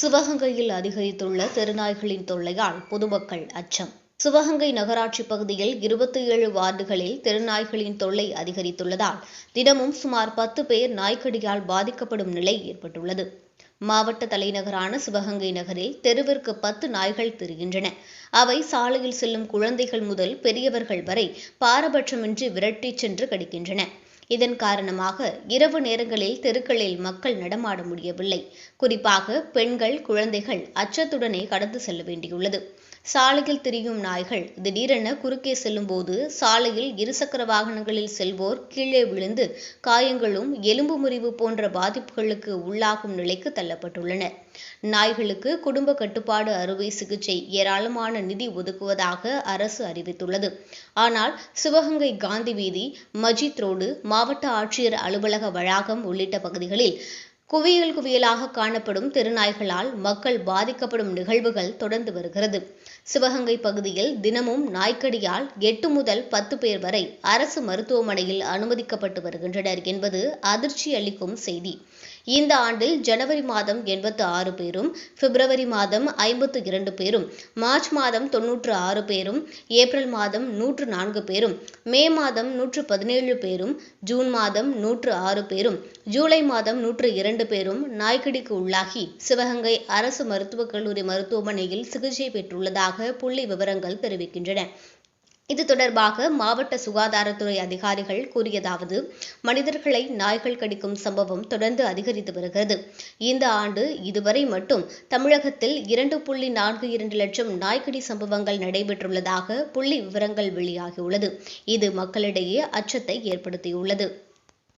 சிவகங்கையில் அதிகரித்துள்ள தெருநாய்களின் தொல்லையால் பொதுமக்கள் அச்சம். சிவகங்கை நகராட்சி பகுதியில் இருபத்தி ஏழு வார்டுகளில் தெருநாய்களின் தொல்லை அதிகரித்துள்ளதால் தினமும் சுமார் பத்து பேர் நாய்க்கடியால் பாதிக்கப்படும் நிலை ஏற்பட்டுள்ளது. மாவட்ட தலைநகரான சிவகங்கை நகரில் தெருவிற்கு பத்து நாய்கள் திரிகின்றன. அவை சாலையில் செல்லும் குழந்தைகள் முதல் பெரியவர்கள் வரை பாரபட்சமின்றி விரட்டிச் சென்று கடிக்கின்றன. இதன் காரணமாக இரவு நேரங்களில் தெருக்களில் மக்கள் நடமாட முடியவில்லை. குறிப்பாக பெண்கள் குழந்தைகள் அச்சத்துடனே கடந்து செல்ல வேண்டியுள்ளது. சாலையில் திரியும் நாய்கள் திடீரென குறுக்கே செல்லும்போது சாலையில் இருசக்கர வாகனங்களில் செல்வோர் கீழே விழுந்து காயங்களும் எலும்பு முறிவு போன்ற பாதிப்புகளுக்கு உள்ளாகும் நிலைக்கு தள்ளப்பட்டுள்ளனர். நாய்களுக்கு குடும்ப கட்டுப்பாடு அறுவை சிகிச்சை ஏராளமான நிதி ஒதுக்குவதாக அரசு அறிவித்துள்ளது. ஆனால் சிவகங்கை காந்தி வீதி மஜித் ரோடு மாவட்ட ஆட்சியர் அலுவலக வளாகம் உள்ளிட்ட பகுதிகளில் குவியல் குவியலாக காணப்படும் திருநாய்களால் மக்கள் பாதிக்கப்படும் நிகழ்வுகள் தொடர்ந்து வருகிறது. சிவகங்கை பகுதியில் தினமும் நாய்க்கடியால் எட்டு முதல் பத்து பேர் வரை அரசு மருத்துவமனையில் அனுமதிக்கப்பட்டு வருகின்றனர் என்பது அதிர்ச்சி அளிக்கும் செய்தி. இந்த ஆண்டில் ஜனவரி மாதம் எண்பத்து ஆறு பேரும் பிப்ரவரி மாதம் ஐம்பத்து இரண்டு பேரும் மார்ச் மாதம் தொன்னூற்று ஆறு பேரும் ஏப்ரல் மாதம் நூற்று நான்கு பேரும் மே மாதம் நூற்று பதினேழு பேரும் ஜூன் மாதம் நூற்று ஆறு பேரும் ஜூலை மாதம் நூற்று இரண்டு பேரும் நாய்க்கடிக்கு உள்ளாகி சிவகங்கை அரசு மருத்துவக் கல்லூரி மருத்துவமனையில் சிகிச்சை பெற்றுள்ளதாக புள்ளி விவரங்கள் தெரிவிக்கின்றன. இது தொடர்பாக மாவட்ட சுகாதாரத்துறை அதிகாரிகள் கூறியதாவது மனிதர்களை நாய்கள் கடிக்கும் சம்பவம் தொடர்ந்து அதிகரித்து வருகிறது. இந்த ஆண்டு இதுவரை மட்டும் தமிழகத்தில் இரண்டு புள்ளி நான்கு இரண்டு லட்சம் நாய்க்கடி சம்பவங்கள் நடைபெற்றுள்ளதாக புள்ளி விவரங்கள் வெளியாகியுள்ளது. இது மக்களிடையே அச்சத்தை ஏற்படுத்தியுள்ளது.